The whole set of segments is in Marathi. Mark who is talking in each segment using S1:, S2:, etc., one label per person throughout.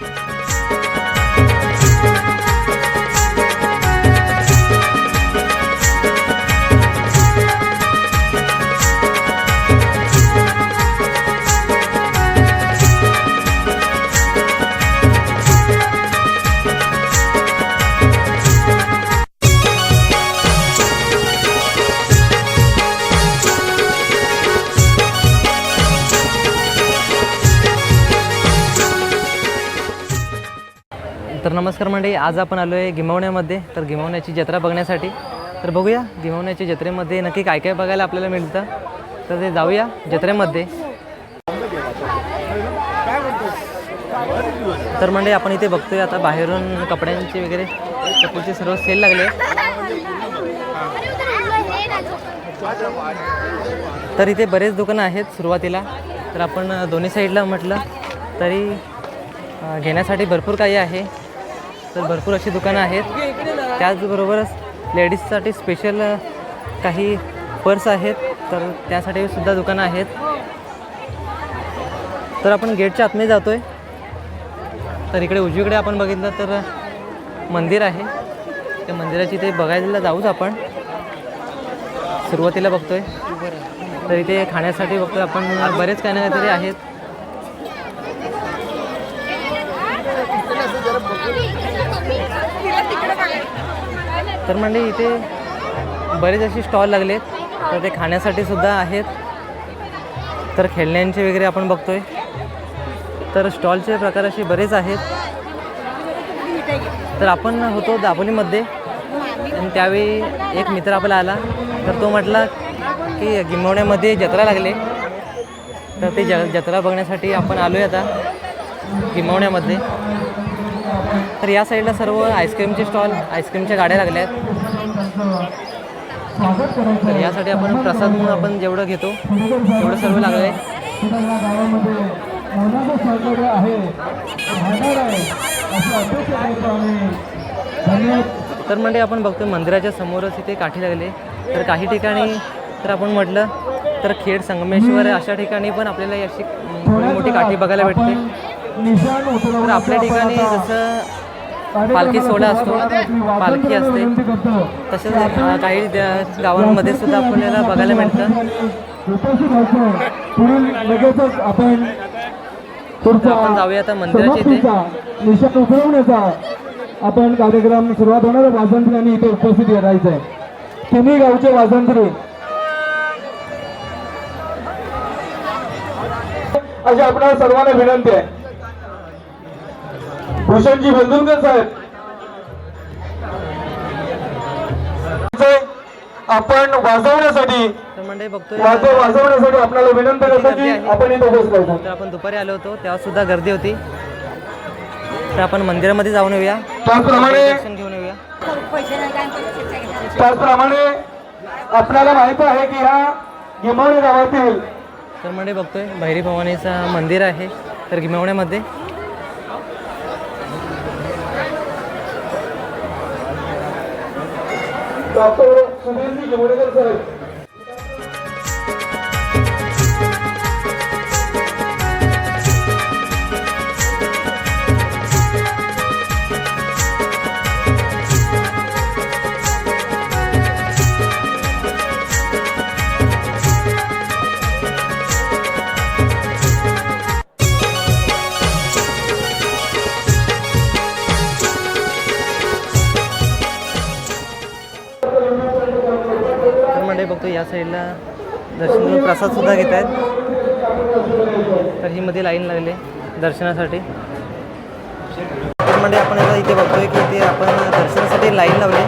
S1: Bye. तर नमस्कार मंडळी आज आपण आलो आहे गिमावण्यामध्ये. तर गिमवण्याची जत्रा बघण्यासाठी. तर बघूया गिमवण्याच्या जत्रेमध्ये नक्की काय काय बघायला आपल्याला मिळतं. तर ते जाऊया जत्रेमध्ये. तर मंडळी आपण इथे बघतोय आता बाहेरून कपड्यांचे वगैरे. चप्पलचे सर्व सेल लागले तर इथे बरेच दुकानं आहेत सुरुवातीला. तर आपण दोन्ही साईडला म्हटलं तरी घेण्यासाठी भरपूर काही आहे. तर भरपूर अशी दुकानं आहेत. त्याचबरोबरच लेडीजसाठी स्पेशल काही पर्स आहेत. तर त्यासाठी सुद्धा दुकानं आहेत. तर आपण गेटच्या आतमध्ये जातो आहे तर इकडे उजवीकडे आपण बघितलं तर मंदिर आहे. त्या मंदिराची ते बघायला जाऊच आपण. सुरुवातीला बघतोय. तर इथे खाण्यासाठी बघतोय आपण. बरेच काही ना काहीतरी आहेत. तर म्हणजे इथे बरेच असे स्टॉल लागलेत. तर ते खाण्यासाठी सुद्धा आहेत. तर खेळण्यांचे वगैरे आपण बघतोय. तर स्टॉलचे प्रकार असे बरेच आहेत. तर आपण होतो दाबोलीमध्ये आणि त्यावेळी एक मित्र आपला आला. तर तो म्हटला की गिमवण्यामध्ये जत्रा लागले. तर ते ज जत्रा बघण्यासाठी आपण आलो आहे आता. गिमवण्यामध्ये. तर या साईडला सर्व आईस्क्रीमचे स्टॉल आईस्क्रीमच्या गाड्या लागल्या आहेत. तर यासाठी आपण प्रसाद म्हणून आपण जेवढं घेतो तेवढं सर्व लागलं आहे. तर म्हणजे आपण बघतो मंदिराच्या समोरच इथे काठी लागले तर काही ठिकाणी तर आपण म्हटलं तर खेड संगमेश्वर अशा ठिकाणी पण आपल्याला अशी मोठी काठी बघायला भेटते. तर आपल्या ठिकाणी जसं पालखी सोहळा असतो पालखी असते. तसेच काही गावांमध्ये सुद्धा आपल्याला बघायला मिळतं.
S2: आपण
S1: आपण जाऊया आता मंदिराच्या इथे.
S2: उतरवण्याचा आपण कार्यक्रम सुरुवात होणार वाजंत्री आणि इथे उपस्थित राहायचं आहे तुम्ही गावचे वाजंत्री. अशी आपल्या सर्वांना विनंती आहे. भूषणजी बंधुनकर साहेब. आपण वाजवण्यासाठी
S1: तर बघतोय.
S2: वाद्य वाजवण्यासाठी आपल्याला विनंती करतो की आपण इथे बसलायचं
S1: तर आपण दुपारी आलो होतो तेव्हा सुद्धा गर्दी होती. तर आपण मंदिरामध्ये जाऊन येऊया.
S2: त्याचप्रमाणे
S1: घेऊन येऊया.
S2: त्याचप्रमाणे आपल्याला माहिती आहे की ह्या गिमावणे गावातील
S1: तर म्हणजे बघतोय भैरी भवानीचं मंदिर आहे तर गिमवण्यामध्ये
S2: डॉक्टर सुधीरजी गिमवणेकर साहेब
S1: प्रसाद सुद्धा घेत आहेत. तर ही मध्ये लाईन लागली दर्शनासाठी. म्हणजे आपण आता इथे बघतोय की इथे आपण दर्शनासाठी लाईन लावली.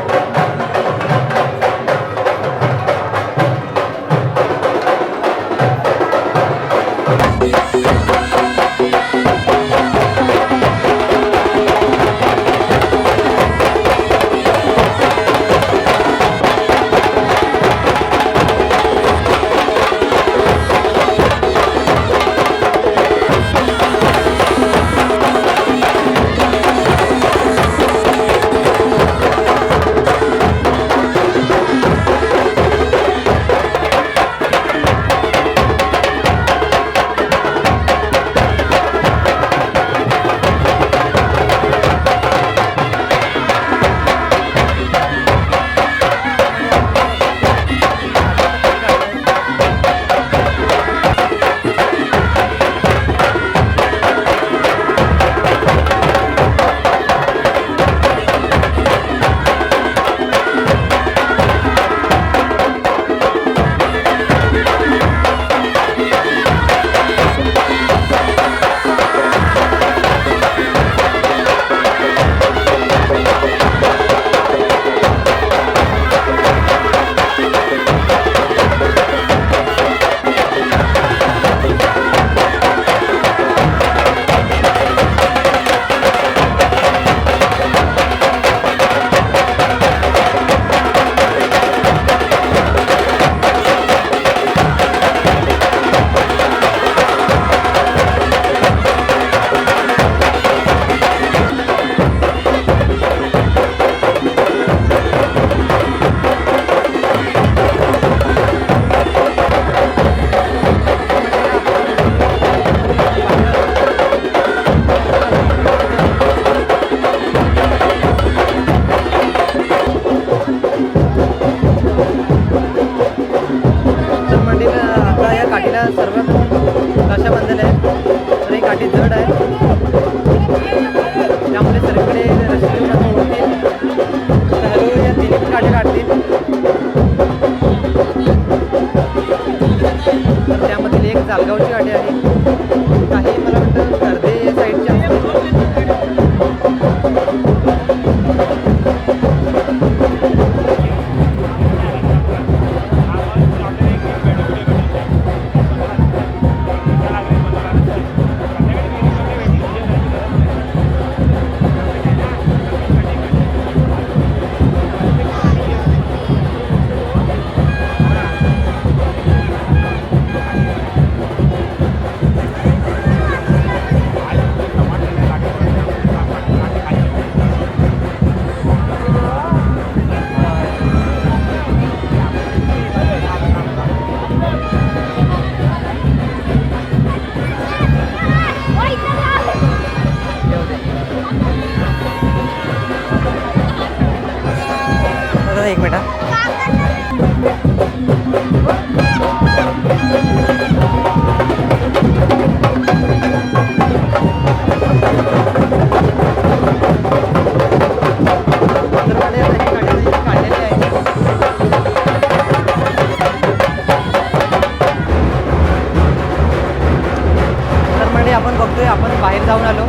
S1: आपण बाहेर जाऊन आलो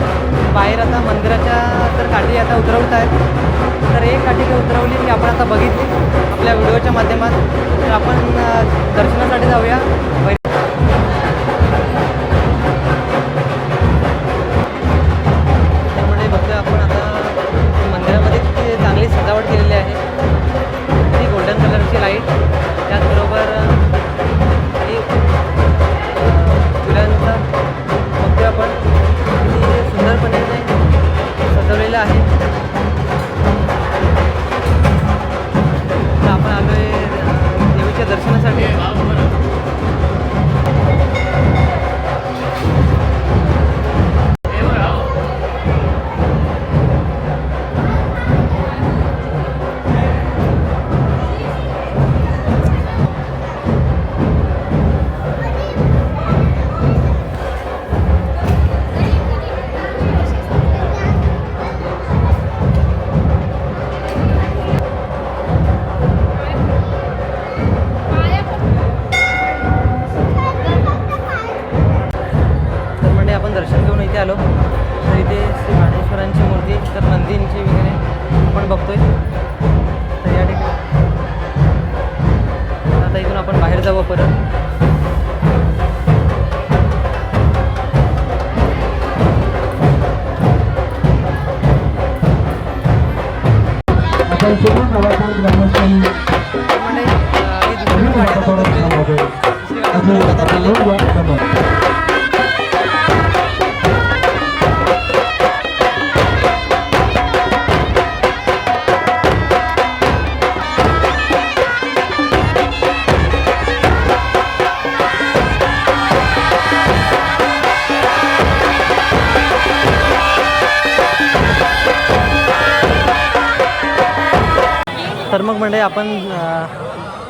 S1: आपण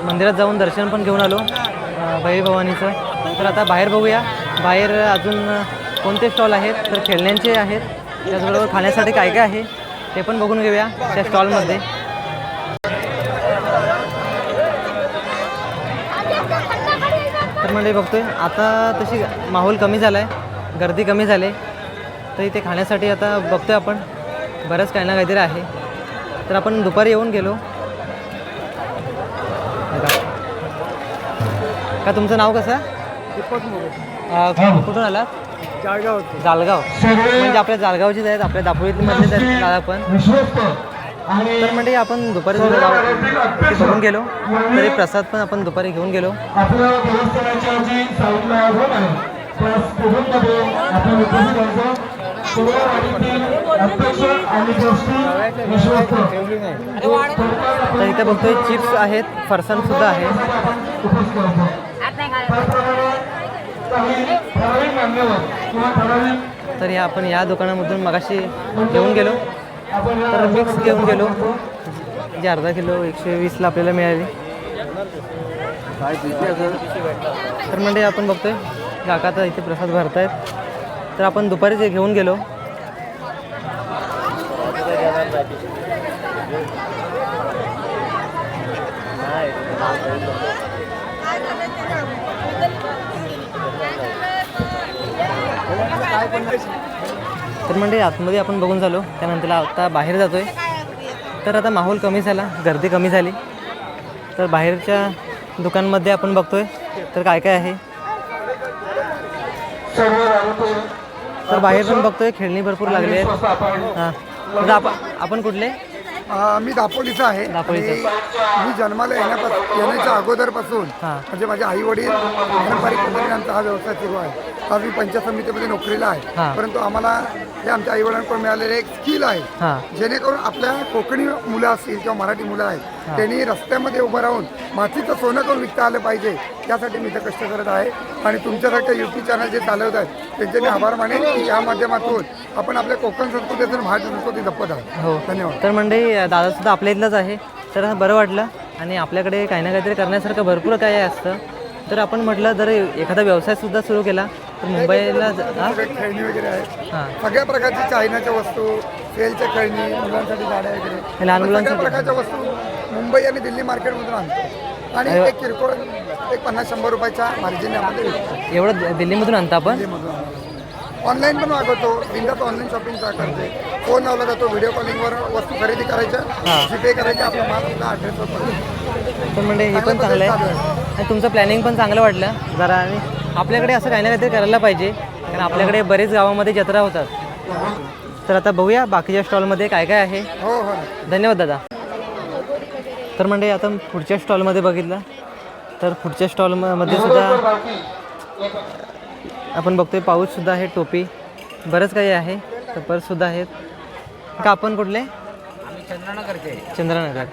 S1: मंदिरात जाऊन दर्शन पण घेऊन आलो भैरी भवानीचं. तर आता बाहेर बघूया. बाहेर अजून कोणते स्टॉल आहेत? तर खेळण्यांचे आहेत. त्याचबरोबर खाण्यासाठी काय काय आहे? ते पण बघून घेऊया त्या स्टॉलमध्ये. तर म्हणजे बघतोय आता तशी माहोल कमी झाला आहे गर्दी कमी झाली. तर इथे खाण्यासाठी आता बघतोय आपण बरंच काही ना काहीतरी आहे. तर आपण दुपारी येऊन गेलो. का तुमचं नाव कसं? अं, कुठून आलात? जालगाव. म्हणजे आपल्या जालगावचीच आहेत आपल्या मधलेच आहेत दादा पण.
S2: आणि
S1: तर म्हणजे आपण दुपारी तिथे जाऊ ते बघून गेलो. तरी प्रसाद पण आपण दुपारी घेऊन गेलो.
S2: आपल्या देवस्थानाच्या जी साईडला रोड आहे त्या स्टेडियममध्ये आपण उपस्थित व्हायचं पूर्ववाडीतील अध्यक्ष आणि ट्रस्टी विश्वस्त.
S1: तर इथे बघतोय चिप्स आहेत फरसाण सुद्धा आहे
S2: उपस्थित
S1: तर या आपण या दुकानामधून मगाशी घेऊन गेलो. तर मिक्स घेऊन गेलो. जे अर्धा किलो एकशे वीसला आपल्याला मिळाली. तर म्हणजे आपण बघतोय काका तर इथे प्रसाद भरतायत. तर आपण दुपारी ते घेऊन गेलो. तर म्हणजे आतमध्ये आपण बघून झालो. त्यानंतर आता बाहेर जातोय. तर आता माहोल कमी झाला गर्दी कमी झाली. तर बाहेरच्या दुकानमध्ये आपण बघतोय. तर काय काय आहे? तर बाहेर पण बघतोय खेळणी भरपूर लागली आहेत. हां. आपण आपण कुठले?
S3: मी दापोलीचा आहे
S1: दापोलीचा.
S3: आणि मी जन्माला येण्यापासून येण्याच्या अगोदरपासून
S1: हां.
S3: म्हणजे माझे आई वडील पारंपरिक पद्धतीने आमचा हा व्यवसाय सुरू आहे आज मी पंचायत समितीमध्ये नोकरीला
S1: हां.
S3: आहे परंतु आम्हाला हे आमच्या आई वडिलांकडून मिळालेले एक स्किल आहे
S1: हां
S3: जेणेकरून आपल्या कोकणी मुलं असतील किंवा मराठी मुलं आहेत त्यांनी रस्त्यामध्ये उभं राहून मातीचं सोनं करून विकता आलं पाहिजे. यासाठी मी इथं कष्ट करत आहे. आणि तुमच्यासारख्या यूट्यूब चॅनल जे चालवत आहेत त्यांचे मी आभार मानेन की या माध्यमातून आपण आपल्या कोकण संस्कृतीतून भारतीय संस्कृती जपत आहोत
S1: हो.
S3: धन्यवाद.
S1: तर मंडळी दादा सुद्धा आपल्या इथलाच आहे. तर बरं वाटलं. आणि आपल्याकडे काही ना काहीतरी करण्यासारखं भरपूर काही असतं. तर आपण म्हटलं जर एखादा व्यवसायसुद्धा सुरू केला तर मुंबईला
S3: खेळणी वगैरे आहेत
S1: हां.
S3: सगळ्या प्रकारची चायनाच्या वस्तू सेलच्या खेळणी मुलांसाठी गाड्या वगैरे.
S1: लहान मुलांसाठी.
S3: प्रकारच्या वस्तू मुंबई आणि दिल्ली मार्केटमधून आणतो. आणि एक किरकोळ एक पन्नास शंभर रुपयाच्या मार्जिन यामध्ये विकतो.
S1: एवढं दिल्लीमधून आणता आपण?
S3: ऑनलाईन पण मागवतो. बिंदात ऑनलाईन शॉपिंग करते फोन लावला जातो व्हिडिओ कॉलिंगवर वस्तू खरेदी करायच्या. जीपे करायच्या आपला माल आपला ॲड्रेसवर
S1: पण म्हणजे हे पण चांगलं आहे. आणि तुमचं प्लॅनिंग पण चांगलं वाटलं. जरा आणि आपल्याकडे असं काही ना काहीतरी करायला पाहिजे. कारण आपल्याकडे बरेच गावामध्ये जत्रा होतात. तर आता बघूया बाकीच्या स्टॉलमध्ये काय काय आहे.
S3: हो हो.
S1: धन्यवाद दादा. तर म्हणजे आता पुढच्या स्टॉलमध्ये बघितलं. तर पुढच्या स्टॉलमध्ये सुद्धा आपण बघतोय पाऊससुद्धा आहे टोपी. बरंच काही आहे तर पर्ससुद्धा आहेत. का आपण कुठले?
S4: आम्ही चंद्रनगरचे.
S1: चंद्रनगर.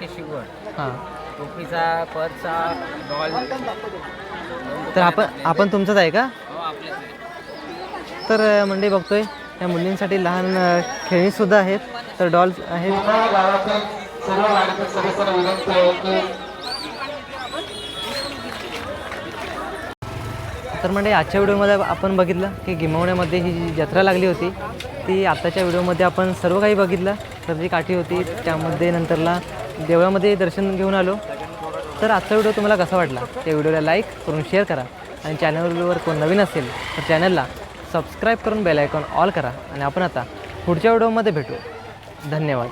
S1: हां.
S4: टोपीचा पर्सचा डॉल
S1: तर आपण आपण तुमचंच आहे का?
S4: हो
S1: तर म्हणजे बघतोय या मुलींसाठी लहान खेळणीसुद्धा आहेत. तर डॉल्स आहेत.
S2: सर्व वाडीतील सदस्यांना विनंती आहे की
S1: तर म्हणजे आजच्या व्हिडिओमध्ये आपण बघितलं की गिमवण्यामध्ये ही जी जत्रा लागली होती ती आत्ताच्या व्हिडिओमध्ये आपण सर्व काही बघितलं. तर जी काठी होती त्यामध्ये नंतरला देवळामध्ये दर्शन घेऊन आलो. तर आजचा व्हिडिओ तुम्हाला कसा वाटला? त्या व्हिडिओला लाईक करून शेअर करा. आणि चॅनलवर कोण नवीन असेल तर चॅनलला सबस्क्राईब करून बेलायकॉन ऑल करा. आणि आपण आता पुढच्या व्हिडिओमध्ये भेटू. धन्यवाद.